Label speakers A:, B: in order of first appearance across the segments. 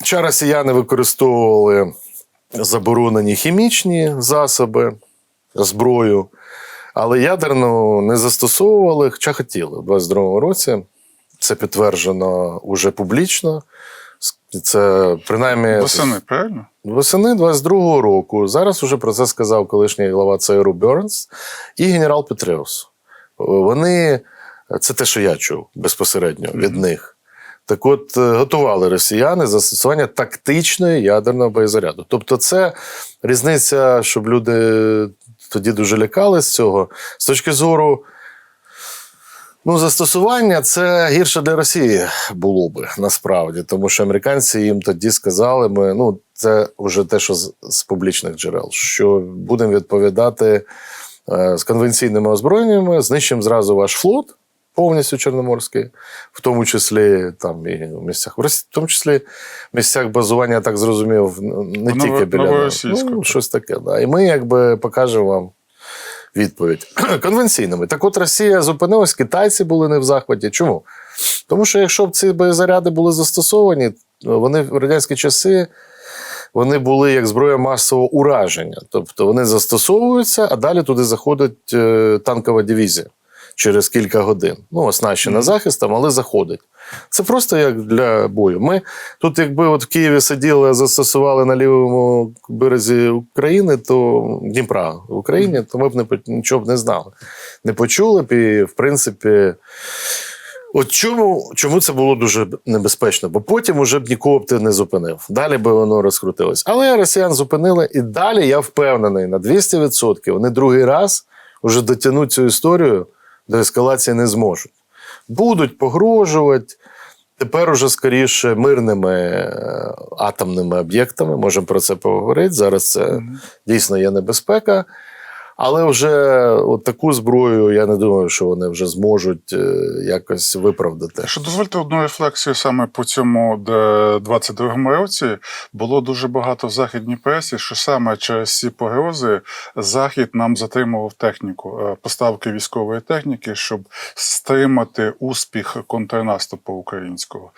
A: Хоча росіяни використовували заборонені хімічні засоби, зброю, але ядерну не застосовували, хоча хотіли в 22-му році. Це підтверджено уже публічно. Це принаймні
B: Восени, правильно?
A: Восени 22-го року. Зараз уже про це сказав колишній глава ЦРУ Бернс і генерал Петреус. Вони, це те, що я чув безпосередньо від них. Так от, е, готували росіяни застосування тактичної ядерного боєзаряду. Тобто, це різниця, щоб люди тоді дуже лякались цього. З точки зору Ну, застосування це гірше для Росії було би насправді, тому що американці їм тоді сказали, ми ну це вже те, що з, з публічних джерел, що будемо відповідати е, з конвенційними озброєннями, знищимо зразу ваш флот. Повністю чорноморський, в тому числі там і в місцях в Росії, в тому числі в місцях базування, я так зрозумів, не
B: В
A: тільки біля ну, щось таке. Да. І ми якби покажемо вам відповідь конвенційними. Так от Росія зупинилась, китайці були не в захваті. Чому? Тому що якщо б ці боєзаряди були застосовані, вони в радянські часи. Вони були як зброя масового ураження. Тобто вони застосовуються, а далі туди заходить е, танкова дивізія через кілька годин. Ну, оснащена захистом, але заходить. Це просто як для бою. Ми тут, якби от в Києві сиділи, застосували на лівому березі України, то Дніпра в Україні, то ми б не нічого б не знали. Не почули б і, в принципі. От чому, чому це було дуже небезпечно? Бо потім уже б нікого б ти не зупинив. Далі би воно розкрутилось. Але росіян зупинили, і далі я впевнений на 200%. Вони другий раз вже дотягнуть цю історію до ескалації не зможуть. Будуть погрожувати. Тепер уже скоріше мирними е, атомними об'єктами. Можемо про це поговорити. Зараз це дійсно є небезпека. Але вже от таку зброю, я не думаю, що вони вже зможуть е, якось виправдати.
B: Що дозвольте одну рефлексію саме по цьому де 22-му році було дуже багато в західній пресі, що саме через ці погрози Захід нам затримував техніку, е, поставки військової техніки, щоб стримати успіх контрнаступу українського.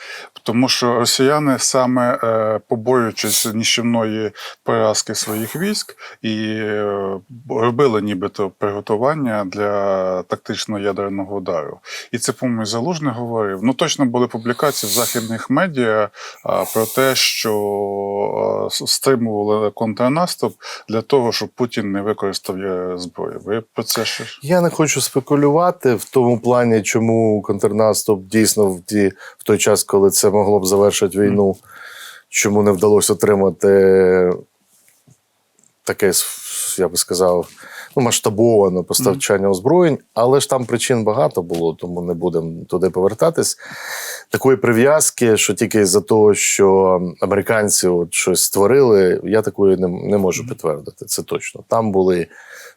B: Тому що росіяни саме е, побоюючись ніщівної поразки своїх військ і е, робили нібито приготування для тактичного ядерного удару. І це, по-моєму, Залужний говорив. Ну, точно були публікації в західних медіа про те, що стримували контрнаступ для того, щоб Путін не використав зброю. Ви про це ще?
A: Я не хочу спекулювати в тому плані, чому контрнаступ дійсно в, ті, в той час, коли це могло б завершити війну, чому не вдалося отримати таке, я би сказав, ну, масштабоване постачання озброєнь, але ж там причин багато було, тому не будемо туди повертатись. Такої прив'язки, що тільки з-за того, що американці от щось створили, я такої не, не можу підтвердити. Це точно. Там були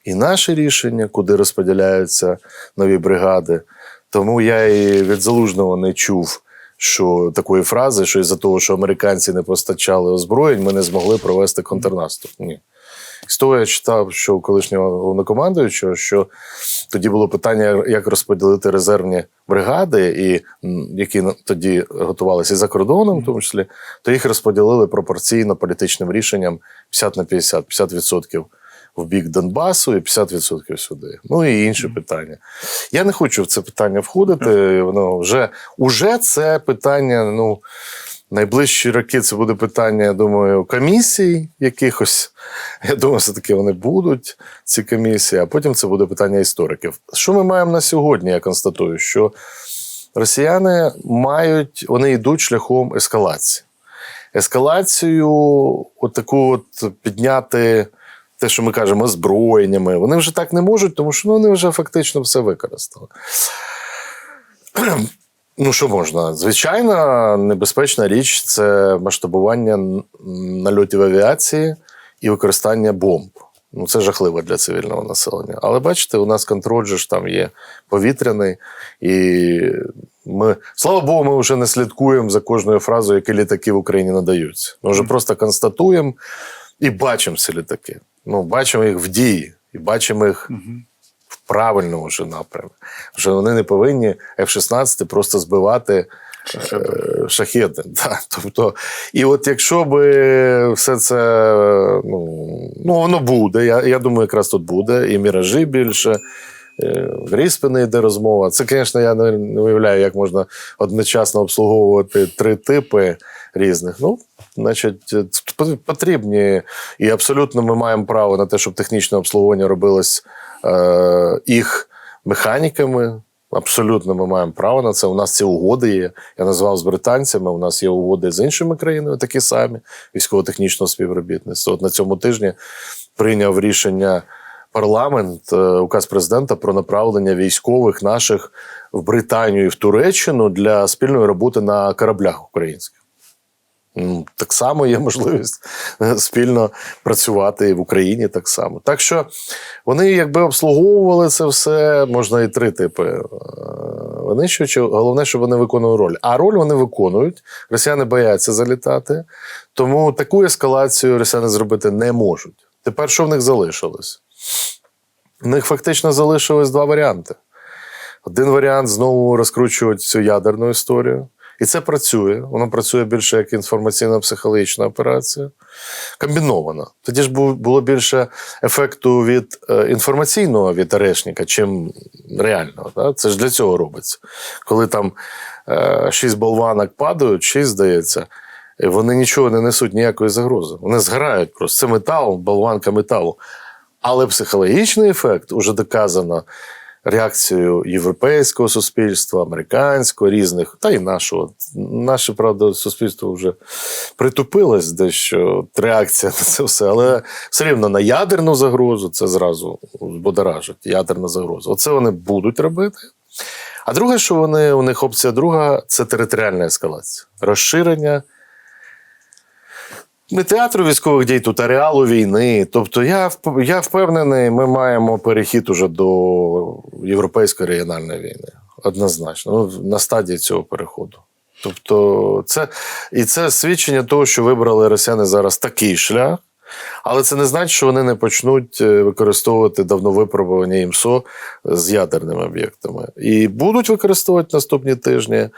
A: і наші рішення, куди розподіляються нові бригади. Тому я і від залужного не чув. Що такої фрази, що із-за того, що американці не постачали озброєнь, ми не змогли провести контрнаступ. Ні. З того я читав, що у колишнього головнокомандуючого, що тоді було питання, як розподілити резервні бригади, і які тоді готувалися і за кордоном, в тому числі, то їх розподілили пропорційно політичним рішенням 50 на 50, 50% в бік Донбасу і 50% сюди. Ну і інші питання. Я не хочу в це питання входити. Воно вже, уже це питання, ну. Найближчі роки це буде питання, я думаю, комісій якихось. Я думаю, все-таки вони будуть, ці комісії, а потім це буде питання істориків. Що ми маємо на сьогодні? Я констатую, що росіяни мають, вони йдуть шляхом ескалації. Ескалацію, от таку от підняти те, що ми кажемо, озброєннями, вони вже так не можуть, тому що ну, вони вже фактично все використали. Ну, що можна? Звичайно, небезпечна річ це масштабування нальотів авіації і використання бомб. Ну, це жахливо для цивільного населення. Але бачите, у нас контроль же ж там є повітряний, і ми, слава Богу, ми вже не слідкуємо за кожною фразою, які літаки в Україні надаються. Ми вже просто констатуємо і бачимо ці літаки. Ну, бачимо їх в дії, і бачимо їх в правильному вже напрямі. Вже вони не повинні F-16 просто збивати
B: шахети.
A: Е, шахеди. Да. Тобто, і от якщо би все це ну, ну воно буде, я, я думаю, якраз тут буде, і міражі більше. Е, В Ріспини йде розмова. Це, звісно, я не, не уявляю, як можна одночасно обслуговувати три типи різних. Ну, значить, е, потрібні. І абсолютно ми маємо право на те, щоб технічне обслуговування робилось е, їх механіками. Абсолютно ми маємо право на це. У нас ці угоди є. Я назвав з британцями. У нас є угоди з іншими країнами, такі самі військово-технічного співробітництва. От на цьому тижні прийняв рішення парламент, е, указ президента про направлення військових наших в Британію і в Туреччину для спільної роботи на кораблях українських. Так само є можливість е, спільно працювати і в Україні так само. Так що вони якби обслуговували це все, можна і три типи. е, Винищувачі. Головне, щоб вони виконували роль. А роль вони виконують. Росіяни бояться залітати, тому таку ескалацію росіяни зробити не можуть. Тепер що в них залишилось? В них фактично залишилось два варіанти. Один варіант знову розкручувати цю ядерну історію. І це працює. Воно працює більше як інформаційно-психологічна операція. Комбінована. Тоді ж було більше ефекту від е, інформаційного від Орешника, чим реального. Да? Це ж для цього робиться. Коли там е, шість болванок падають, шість здається, і вони нічого не несуть ніякої загрози. Вони згорають просто. Це метал, болванка металу. Але психологічний ефект уже доказано реакцією європейського суспільства, американського, різних, та й нашого. Наше, правда, суспільство вже притупилось дещо реакція на це все, але все рівно на ядерну загрозу це зразу збодоражить. Ядерна загроза. Оце вони будуть робити. А друге, що вони, у них опція друга це територіальна ескалація, розширення не театру військових дій, тут ареалу війни. Тобто, я, я впевнений, ми маємо перехід уже до європейської регіональної війни. Однозначно, ну, на стадії цього переходу. Тобто, це і це свідчення того, що вибрали росіяни зараз такий шлях, але це не значить, що вони не почнуть е, використовувати давно випробування ІМСО з ядерними об'єктами. І будуть використовувати наступні тижні.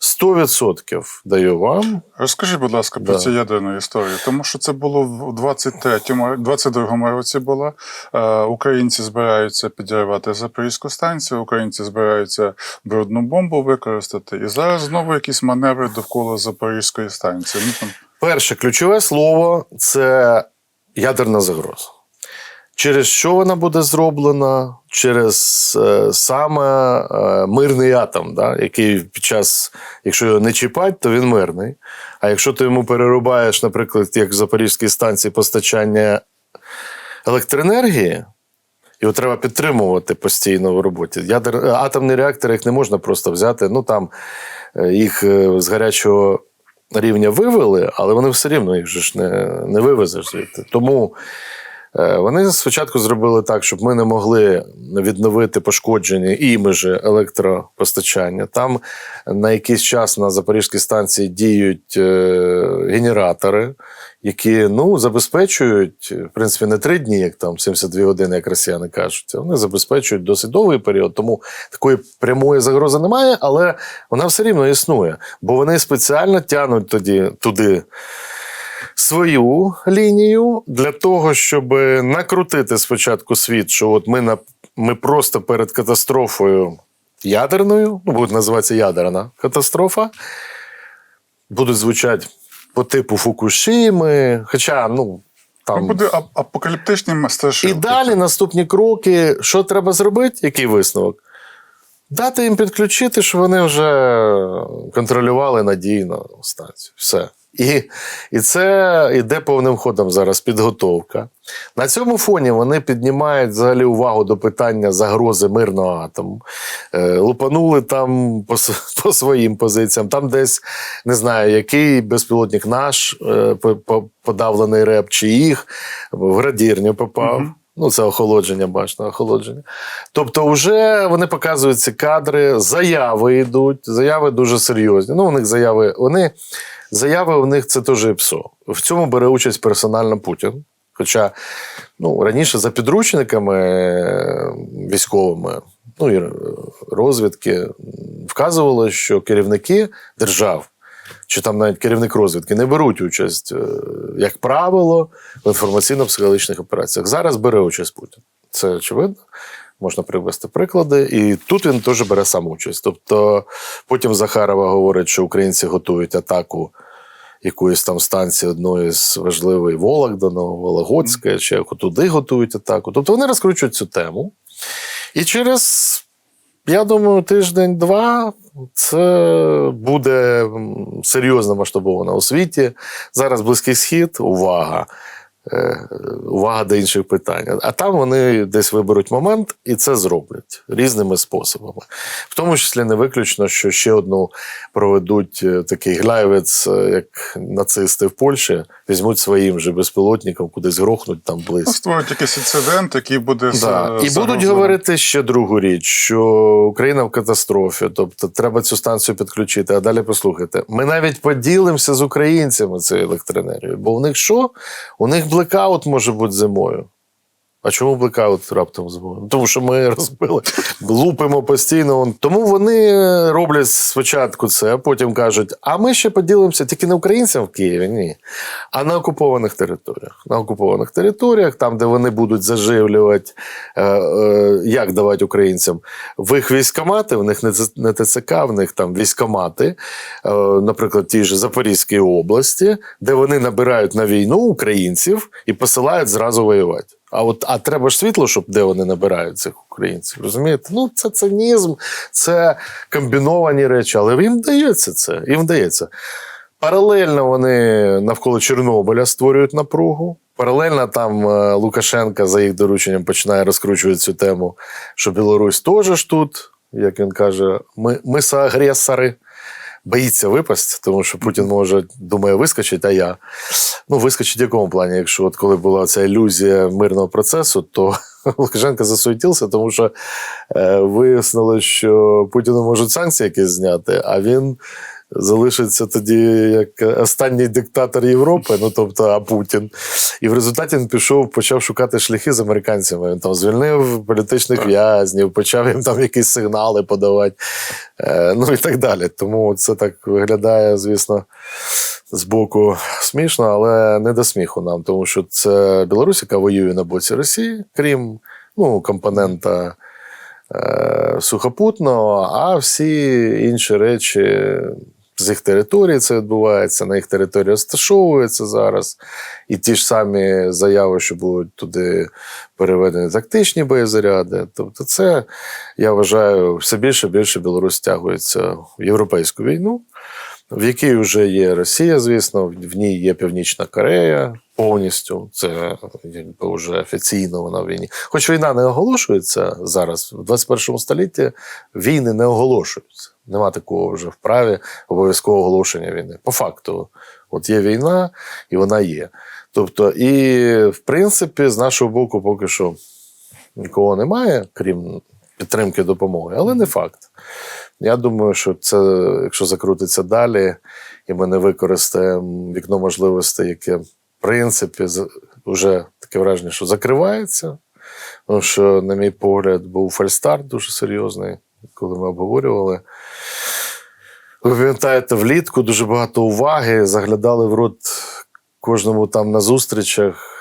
A: 100% даю вам.
B: Розкажіть, будь ласка, про
A: Да.
B: цю ядерну історію, тому що це було в 23-му, 22-му році було. Е, українці збираються підірвати Запорізьку станцію, українці збираються брудну бомбу використати. І зараз знову якісь маневри довкола Запорізької станції. Ну,
A: Перше ключове слово це ядерна загроза. Через що вона буде зроблена? Через е, саме е, мирний атом, да? який під час, якщо його не чіпать, то він мирний. А якщо ти йому перерубаєш, наприклад, як в Запорізькій станції постачання електроенергії, його треба підтримувати постійно в роботі. Ядер... Атомні реактори їх не можна просто взяти. Ну там е, їх е, з гарячого рівня вивели, але вони все рівно їх же ж не, не вивезеш звідти. Тому вони спочатку зробили так, щоб ми не могли відновити пошкоджені іміжі електропостачання. Там на якийсь час на Запорізькій станції діють е, генератори, які ну, забезпечують, в принципі, не три дні, як там 72 години, як росіяни кажуть, вони забезпечують досить довгий період. Тому такої прямої загрози немає, але вона все рівно існує. Бо вони спеціально тягнуть тоді туди свою лінію для того, щоб накрутити спочатку світ, що от ми на ми просто перед катастрофою ядерною, ну буде називатися ядерна катастрофа, будуть звучати по типу Фукушими, хоча, ну.
B: там
A: Там...
B: буде ап- апокаліптичні
A: І далі наступні кроки, що треба зробити, який висновок? Дати їм підключити, щоб вони вже контролювали надійно станцію. Все. І, і це йде повним ходом зараз підготовка. На цьому фоні вони піднімають взагалі увагу до питання загрози мирного атому. Е, лупанули там по, по своїм позиціям. Там десь не знаю, який безпілотник наш е, по- по- подавлений реп, чи їх в градірню попав. Ну, це охолодження, бачно, охолодження. Тобто, вже вони показують ці кадри, заяви йдуть, заяви дуже серйозні. Ну, у них заяви, вони, заяви у них це теж ПСО. В цьому бере участь персонально Путін. Хоча ну, раніше за підручниками е, військовими, ну і розвідки вказувало, що керівники держав, чи там навіть керівник розвідки не беруть участь, е, як правило, в інформаційно-психологічних операціях. Зараз бере участь Путін. Це очевидно. Можна привести приклади, і тут він теж бере сам участь. Тобто потім Захарова говорить, що українці готують атаку якоїсь там станції одної з важливої Вологдано, Вологодська, чи туди готують атаку. Тобто вони розкручують цю тему. І через, я думаю, тиждень-два це буде серйозно масштабовано у світі. Зараз Близький Схід, увага. Е, Увага до інших питань. А там вони десь виберуть момент і це зроблять різними способами. В тому числі не виключно, що ще одну проведуть е, такий гляєвець, е, як нацисти в Польщі, візьмуть своїм же безпілотником, кудись грохнуть там
B: Ну,
A: близько.
B: створюють якийсь інцидент, який буде
A: Да. І будуть говорити ще другу річ, що Україна в катастрофі, тобто треба цю станцію підключити. А далі послухайте, ми навіть поділимося з українцями цією електроенергією. Бо у них що? У них блекаут може бути зимою. А чому блекаут раптом зимою? Тому що ми розбили, лупимо постійно. Тому вони роблять спочатку це, а потім кажуть: а ми ще поділимося тільки не українцям в Києві, ні, а на окупованих територіях. На окупованих територіях, там, де вони будуть заживлювати, е, е, як давати українцям в їх військомати, в них не ТЦК, в них там військомати, е, наприклад, ті ж Запорізькій області, де вони набирають на війну українців і посилають зразу воювати. А от а треба ж світло, щоб де вони набирають цих українців. Розумієте? Ну це цинізм, це комбіновані речі, але їм вдається це. Їм вдається. Паралельно вони навколо Чорнобиля створюють напругу. Паралельно там е, Лукашенка за їх дорученням починає розкручувати цю тему, що Білорусь теж ж тут, як він каже, ми, ми соагресори. Боїться випасти, тому що Путін може думає вискочить, а я. Ну, вискочить в якому плані? Якщо от коли була ця ілюзія мирного процесу, то Лукашенко засуетився, тому що е, вияснилось, що Путіну можуть санкції якісь зняти, а він залишиться тоді як останній диктатор Європи, ну тобто, а Путін. І в результаті він пішов, почав шукати шляхи з американцями. Він там звільнив політичних в'язнів, почав їм там якісь сигнали подавати, е, ну і так далі. Тому це так виглядає, звісно, збоку смішно, але не до сміху нам, тому що це Білорусь, яка воює на боці Росії, крім ну, компонента е, сухопутного, а всі інші речі з їх території це відбувається, на їх території розташовується зараз. І ті ж самі заяви, що будуть туди переведені тактичні боєзаряди. Тобто, це, я вважаю, все більше і більше Білорусь тягується в європейську війну, в якій вже є Росія, звісно, в ній є Північна Корея повністю. Це якби вже офіційно вона в війні. Хоч війна не оголошується зараз, в 21 столітті війни не оголошуються. Нема такого вже в праві обов'язкового оголошення війни. По факту, от є війна, і вона є. Тобто, і в принципі, з нашого боку, поки що нікого немає, крім підтримки допомоги, але не факт. Я думаю, що це, якщо закрутиться далі, і ми не використаємо вікно можливостей, яке, в принципі, вже таке враження, що закривається. Тому що, на мій погляд, був фальстарт дуже серйозний, коли ми обговорювали. Ви пам'ятаєте, влітку дуже багато уваги, заглядали в рот кожному там на зустрічах.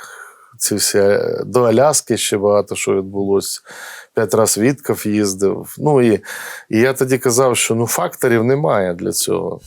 A: Ці всі е, до Аляски ще багато що відбулося. П'ять разів Вітков їздив. Ну і, і я тоді казав, що ну факторів немає для цього.